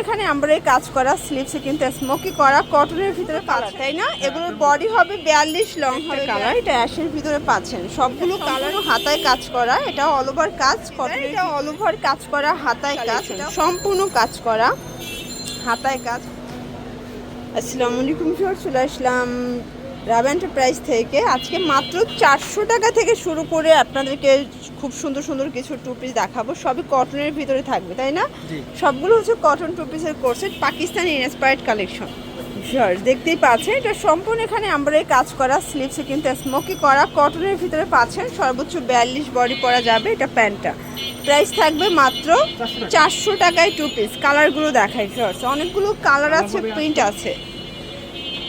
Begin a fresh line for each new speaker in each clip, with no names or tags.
এখানে আমরা এই কাজ করা স্লিপসে কিন্তু স্মোকি করা কটনের ভিতরে পাচ্ছেন তাই না? এগুলোর বডি হবে বিয়াল্লিশ লং হবে কালার এটা অ্যাশের ভিতরে পাচ্ছেন। সবগুলো কালার হাতায় কাজ করা এটা অল ওভার কাজ কটন এটা অল ওভার কাজ করা হাতায় কাজ সম্পূর্ণ কাজ করা হাতায় কাজ। আসসালামু আলাইকুম সর চলে আসলাম রাব এন্টারপ্রাইজ থেকে আজকে মাত্র চারশো টাকা থেকে শুরু করে আপনাদেরকে খুব সুন্দর সুন্দর কিছু টু পিস দেখাবো। সবই কটনের ভিতরে থাকবে তাই না? সবগুলো হচ্ছে কটন টু পিসের কোর্সে পাকিস্তানি ইন্সপায়ার্ড কালেকশন শিওর দেখতেই পাচ্ছেন এটা সম্পূর্ণ এখানে আমরা এই কাজ করা স্লিপসে কিন্তু স্মোকি করা কটনের ভিতরে পাচ্ছেন সর্বোচ্চ বিয়াল্লিশ বডি পরা যাবে এটা প্যান্টটা। প্রাইস থাকবে মাত্র চারশো টাকায় টু পিস কালারগুলো দেখাই শিওর্স অনেকগুলো কালার আছে প্রিন্ট আছে।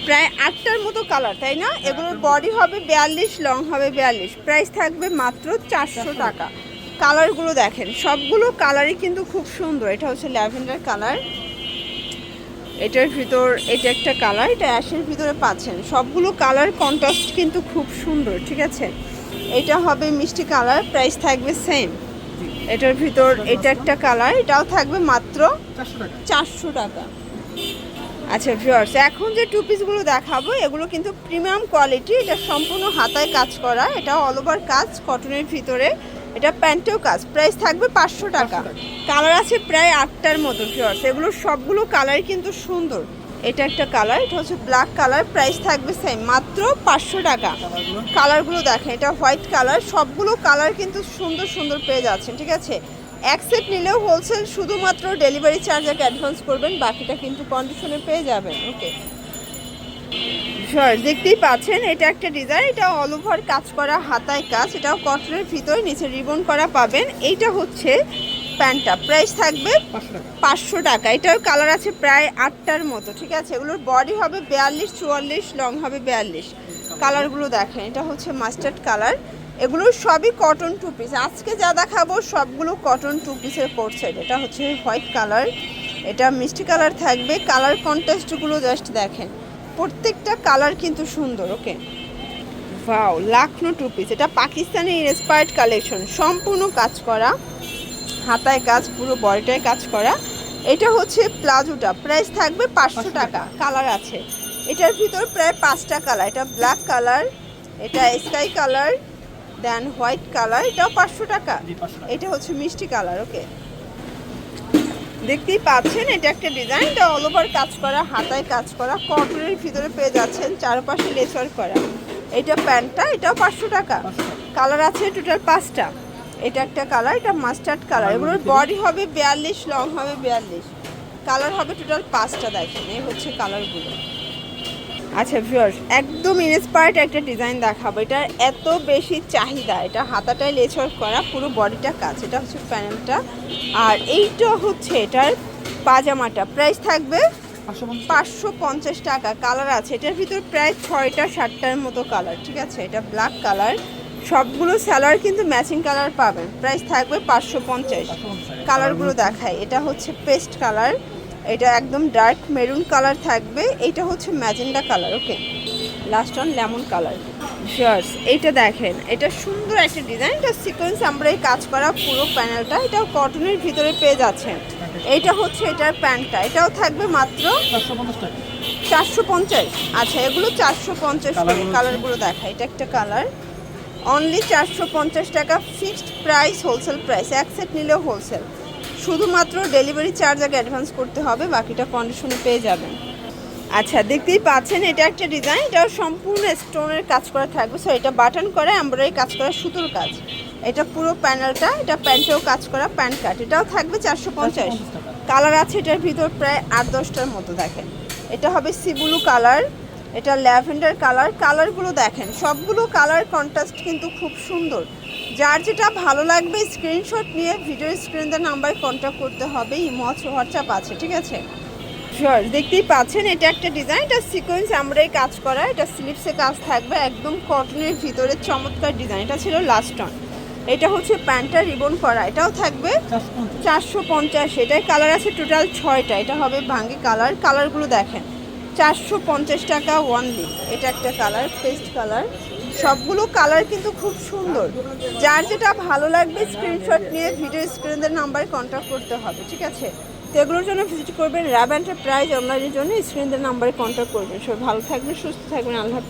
প্রায় আটটার মতো কালার তাই না? এগুলোর বডি হবে বিয়াল্লিশ লং হবে বিয়াল্লিশ। প্রাইস থাকবে মাত্র চারশো টাকা। কালারগুলো দেখেন সবগুলো কালারই কিন্তু খুব সুন্দর। এটা হচ্ছে ল্যাভেন্ডার কালার এটার ভিতর এটা একটা কালার এটা অ্যাশের ভিতরে পাচ্ছেন। সবগুলো কালার কন্ট্রাস্ট কিন্তু খুব সুন্দর ঠিক আছে? এটা হবে মিষ্টি কালার প্রাইস থাকবে সেম এটার ভিতর এটা একটা কালার এটাও থাকবে মাত্র
চারশো টাকা।
চারশো টাকা। আচ্ছা ভিউয়ার্স এখন যে টু পিসগুলো দেখাবো, এগুলো কিন্তু প্রিমিয়াম কোয়ালিটি এটা সম্পূর্ণ হাতায় কাজ করা, এটা অল ওভার কাজ কটনের ভিতরে, এটা প্যান্টেও কাজ প্রাইস থাকবে পাঁচশো টাকা। কালার আছে প্রায় আটটার মতো ভিউয়ার্স এগুলো সবগুলো কালার কিন্তু সুন্দর। এটা একটা কালার এটা হচ্ছে ব্ল্যাক কালার প্রাইস থাকবে সেম মাত্র পাঁচশো টাকা। কালারগুলো দেখেন, এটা হোয়াইট কালার সবগুলো কালার কিন্তু সুন্দর সুন্দর পেয়ে যাচ্ছেন, ঠিক আছে? এক সেট নিলেও হোলসেল শুধুমাত্র ডেলিভারি চার্জ আগে অ্যাডভান্স করবেন বাকিটা কিন্তু কন্ডিশনে পেয়ে যাবেন। ওকে শিওর দেখতেই পাচ্ছেন এটা একটা ডিজাইন এটা অল ওভার কাজ করা হাতায় কাজ এটাও কটনের ভিতরে নিচে রিবন করা পাবেন। এইটা হচ্ছে প্যান্টটা প্রাইস থাকবে
পাঁচশো টাকা।
পাঁচশো টাকা। এটার কালার আছে প্রায় আটটার মতো ঠিক আছে? এগুলোর বডি হবে বিয়াল্লিশ চুয়াল্লিশ লং হবে বিয়াল্লিশ। কালারগুলো দেখেন এটা হচ্ছে মাস্টার্ড কালার এগুলো সবই কটন টু পিস আজকে যা দেখাবো সবগুলো কটন টু পিসের পড়ছে। এটা হচ্ছে হোয়াইট কালার এটা মিষ্টি কালার থাকবে। কালার কন্ট্রাস্টগুলো জাস্ট দেখেন। প্রত্যেকটা কালার কিন্তু সুন্দর ওকে ভাও লাখনো টু পিস এটা পাকিস্তানি ইন্সপায়ার্ড কালেকশন সম্পূর্ণ কাজ করা। হাতায় কাজ পুরো বডিটায় কাজ করা। এটা হচ্ছে প্লাজোটা। প্রাইস থাকবে পাঁচশো টাকা। কালার আছে। এটার ভিতর প্রায় পাঁচটা কালার এটা ব্ল্যাক কালার এটা sky colour then white colour এটাও পাঁচশো টাকা।
জি, 500 টাকা।
এটা হচ্ছে মিষ্টি কালার ওকে। দেখতেই পাচ্ছেন এটা একটা ডিজাইন এটা অল ওভার কাজ করা হাতায় কাজ করা কটনের ভিতরে পেয়ে যাচ্ছেন চারপাশে লেচার করা। এটা প্যান্টটা এটাও পাঁচশো টাকা।
পাঁচশো টাকা।
কালার আছে টোটাল পাঁচটা। এটা একটা কালার এটা মাস্টার্ড কালার। এগুলোর বডি হবে বিয়াল্লিশ লং হবে বিয়াল্লিশ। কালার হবে টোটাল পাঁচটা দেখেন এই হচ্ছে কালারগুলো আচ্ছা ভিউয়ার্স একদম ইন্সপায়ার্ড একটা ডিজাইন দেখাবো। এটার এত বেশি চাহিদা এটা হাতাটায় লেচর করা পুরো বডিটা কাজ এটা হচ্ছে প্যানেলটা আর এইটা হচ্ছে এটার পাজামাটা প্রাইস থাকবে
পাঁচশো পঞ্চাশ।
টাকা কালার আছে। এটার ভিতর প্রায় ছয়টা সাতটার মতো কালার ঠিক আছে? এটা ব্ল্যাক কালার সবগুলো স্যালার কিন্তু ম্যাচিং কালার পাবেন। প্রাইস থাকবে পাঁচশো পঞ্চাশ। কালারগুলো দেখায় এটা হচ্ছে পেস্ট কালার এটা একদম ডার্ক মেরুন কালার থাকবে। এটা হচ্ছে magenta colour okay last one lemon colour shears এইটা দেখেন এটা সুন্দর একটা ডিজাইন এটা সিকোয়েন্স আমরা এই কাজ করা পুরো প্যানেলটা এটাও কটনের ভিতরে পেয়ে যাচ্ছেন। এইটা হচ্ছে এটার প্যান্টটা এটাও থাকবে মাত্র
চারশো পঞ্চাশ।
আচ্ছা এগুলো চারশো পঞ্চাশ
কালারগুলো
দেখা এটা একটা কালার অনলি চারশো পঞ্চাশ টাকা ফিক্সড প্রাইস হোলসেল প্রাইস এক সেট নিলেও হোলসেল শুধুমাত্র ডেলিভারি চার্জ আগে অ্যাডভান্স করতে হবে, বাকিটা কন্ডিশনে পেয়ে যাবেন। আচ্ছা দেখতেই পাচ্ছেন, এটা একটা ডিজাইন এটাও সম্পূর্ণ স্টোনের কাজ করা থাকবে। সো এটা বাটন করা এমব্রয়ডারি কাজ করা, সুতোর কাজ। এটা পুরো প্যানেলটা এটা প্যান্টেও কাজ করা প্যান্ট কাট এটাও থাকবে চারশো পঞ্চাশ। কালার আছে এটার ভিতর প্রায় আট দশটার মতো, দেখেন। এটা হবে সিবুলু কালার এটা ল্যাভেন্ডার কালার কালারগুলো দেখেন, সবগুলো কালার কন্ট্রাস্ট কিন্তু খুব সুন্দর। যার যেটা ভালো লাগবে স্ক্রিনশট নিয়ে ভিডিও স্ক্রিন স্ক্রিনের নাম্বারে কন্ট্যাক্ট করতে হবে ইমো হোয়াটসঅ্যাপ আছে ঠিক আছে? শিওর দেখতেই পাচ্ছেন এটা একটা ডিজাইন এটা সিকোয়েন্স আমরাই কাজ করা এটা স্লিপসে কাজ থাকবে একদম কটনের ভিতরে চমৎকার ডিজাইন এটা ছিল লাস্ট অন এটা হচ্ছে প্যান্টটা রিবন করা এটাও থাকবে
চারশো পঞ্চাশ।
চারশো পঞ্চাশ এটাই কালার আছে টোটাল ছয়টা এটা হবে ভাঙ্গি কালার কালারগুলো দেখেন। চারশো পঞ্চাশ টাকা ওয়ানলি এটা একটা কালার পেস্ট কালার সবগুলো কালার কিন্তু খুব সুন্দর। যার যেটা ভালো লাগবে স্ক্রিনশট নিয়ে ভিডিও স্ক্রিনের নাম্বারে কন্ট্যাক্ট করতে হবে, ঠিক আছে? তো এগুলোর জন্য ভিজিট করবেন র্যাব প্রাইজ অনলাইনের জন্য স্ক্রিনদের নাম্বারে কন্ট্যাক্ট করবেন। সবাই ভালো থাকবেন, সুস্থ থাকবেন, আল্লাহ